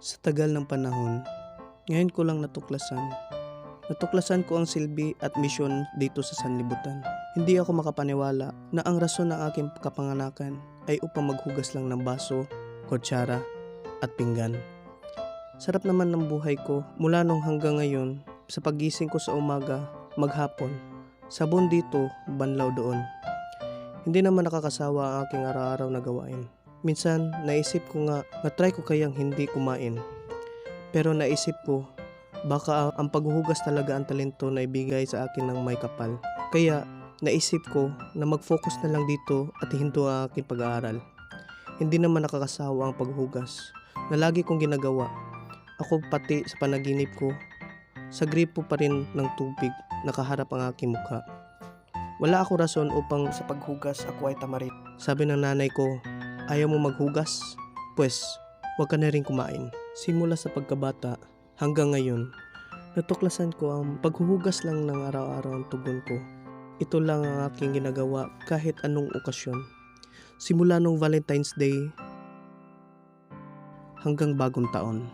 Sa tagal ng panahon, ngayon ko lang natuklasan. Natuklasan ko ang silbi at misyon dito sa sanlibutan. Hindi ako makapaniwala na ang rason ng aking kapanganakan ay upang maghugas lang ng baso, kutsara, at pinggan. Sarap naman ng buhay ko mula nung hanggang ngayon sa pagising ko sa umaga, maghapon, sabon dito, banlaw doon. Hindi naman nakakasawa ang aking araw-araw na gawain. Minsan, naisip ko nga, na-try ko kayang hindi kumain. Pero naisip ko, baka ang paghuhugas talaga ang talento na ibigay sa akin ng may kapal. Kaya, naisip ko na mag-focus na lang dito at hinto ang aking pag-aaral. Hindi naman nakakasawa ang paghugas na lagi kong ginagawa. Ako pati sa panaginip ko, sa gripo pa rin ng tubig nakaharap ang aking mukha. Wala ako rason upang sa paghugas ako ay tamarit. Sabi ng nanay ko, ayaw mo maghugas? Pwes, huwag ka na rin kumain. Simula sa pagkabata hanggang ngayon, natuklasan ko ang paghuhugas lang ng araw-araw ang tugon ko. Ito lang ang aking ginagawa kahit anong okasyon. Simula nung Valentine's Day hanggang bagong taon.